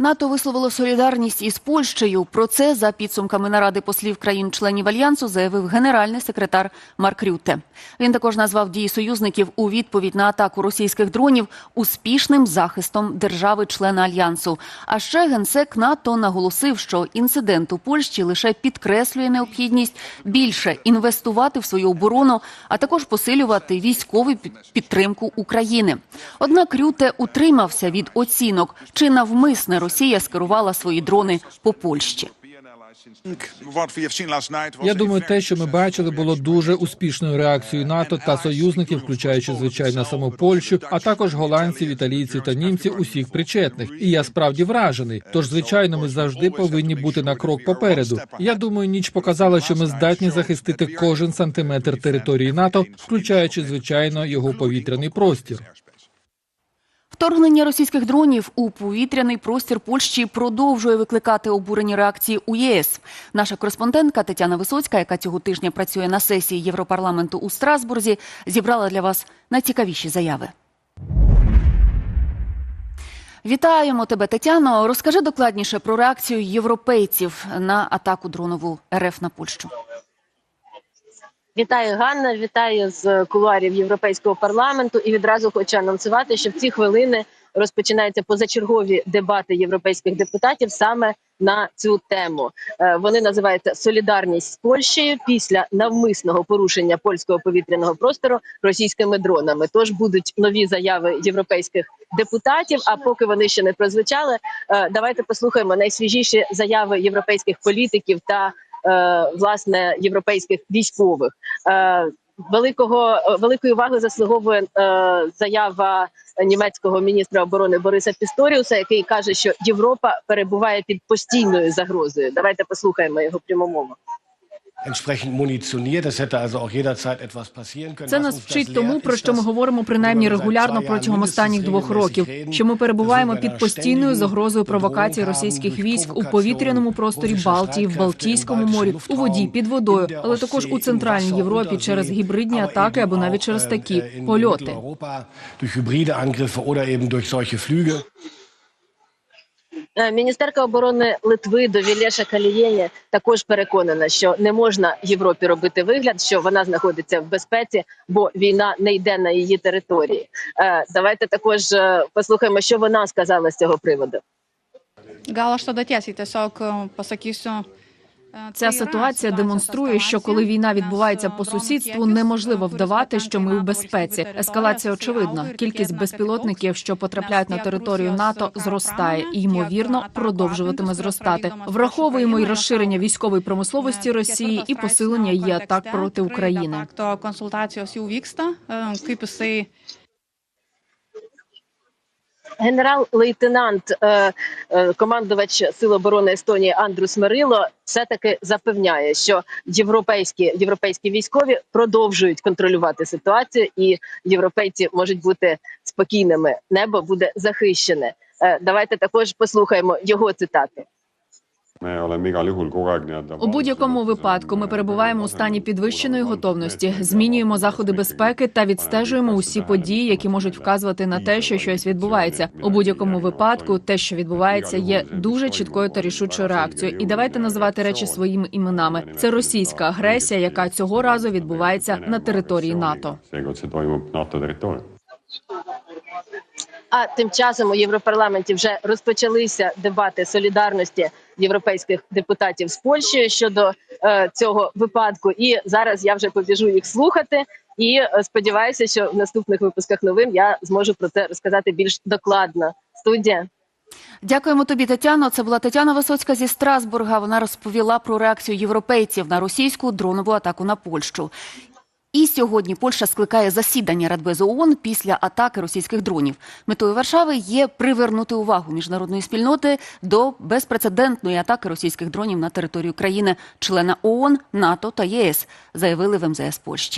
НАТО висловило солідарність із Польщею. Про це за підсумками наради послів країн-членів альянсу заявив генеральний секретар Марк Рютте. Він також назвав дії союзників у відповідь на атаку російських дронів успішним захистом держави-члена альянсу. А ще генсек НАТО наголосив, що інцидент у Польщі лише підкреслює необхідність більше інвестувати в свою оборону, а також посилювати військову підтримку України. Однак Рюте утримався від оцінок, чи навмисне Росія скерувала свої дрони по Польщі. Я думаю, те, що ми бачили, було дуже успішною реакцією НАТО та союзників, включаючи звичайно саму Польщу, а також голландців, італійців та німців, усіх причетних. І я справді вражений. Тож, звичайно, ми завжди повинні бути на крок попереду. Я думаю, ніч показала, що ми здатні захистити кожен сантиметр території НАТО, включаючи звичайно його повітряний простір. Вторгнення російських дронів у повітряний простір Польщі продовжує викликати обурені реакції у ЄС. Наша кореспондентка Тетяна Висоцька, яка цього тижня працює на сесії Європарламенту у Страсбурзі, зібрала для вас найцікавіші заяви. Вітаємо тебе, Тетяно. Розкажи докладніше про реакцію європейців на атаку дронову РФ на Польщу. Вітаю Ганна, вітаю з кулуарів Європейського парламенту. І відразу хочу анонсувати, що в ці хвилини розпочинаються позачергові дебати європейських депутатів саме на цю тему. Е, Вони називаються Солідарність з Польщею після навмисного порушення польського повітряного простору російськими дронами. Тож будуть нові заяви європейських депутатів. А поки вони ще не прозвучали, е, давайте послухаємо найсвіжіші заяви європейських політиків та власне європейських військових. Е, Великого е, великої уваги заслуговує е, заява німецького міністра оборони Бориса Пісторіуса, який каже, що Європа перебуває під постійною загрозою. Давайте послухаємо його пряму Це нас вчить тому, про що ми говоримо принаймні регулярно протягом останніх двох років. Що ми перебуваємо під постійною загрозою провокації російських військ у повітряному просторі Балтії, в Балтійському морі, у воді під водою, але також у центральній Європі через гібридні атаки або навіть через äh, такі польоти. Міністерка оборони Литви Довілеша Калієні також переконана, що не можна Європі робити вигляд, що вона знаходиться в безпеці, бо війна не йде на її території. Е, Давайте також е, послухаємо, що вона сказала з цього приводу. Gal aš tada tiesiai tiesiog pasakysiu. Ця ситуація демонструє, що коли війна відбувається по сусідству, неможливо вдавати, що ми в безпеці. Ескалація очевидна. Кількість безпілотників, що потрапляють на територію НАТО, зростає і ймовірно продовжуватиме зростати. Враховуємо і розширення військової промисловості Росії і посилення її атак проти України. Генерал-лейтенант, е, е, командувач Сил оборони Естонії Андрус Мерило все таки запевняє, що європейські європейські військові продовжують контролювати ситуацію, і європейці можуть бути спокійними. Небо буде захищене. Е, Давайте також послухаємо його цитати. У будь-якому випадку ми перебуваємо у стані підвищеної готовності, змінюємо заходи безпеки та відстежуємо усі події, які можуть вказувати на те, що щось відбувається. У будь-якому випадку, те, що відбувається, є дуже чіткою та рішучою реакцією. І давайте називати речі своїми іменами. Це російська агресія, яка цього разу відбувається на території НАТО. see toimub NATO А тим часом у Європарламенті вже розпочалися дебати солідарності європейських депутатів з Польщею щодо е, цього випадку. І зараз я вже побіжу їх слухати. І е, сподіваюся, що в наступних випусках новин я зможу про це розказати більш докладно. Студія. Дякуємо тобі, Тетяно. Це була Тетяна Висоцька зі Страсбурга. Вона розповіла про реакцію європейців на російську дронову атаку на Польщу. І сьогодні Польща скликає засідання Радбезу ООН після атаки російських дронів. Метою Варшави є привернути увагу міжнародної спільноти до безпрецедентної атаки російських дронів на територію країни, члена ООН, НАТО та ЄС, заявили в МЗС Польщі.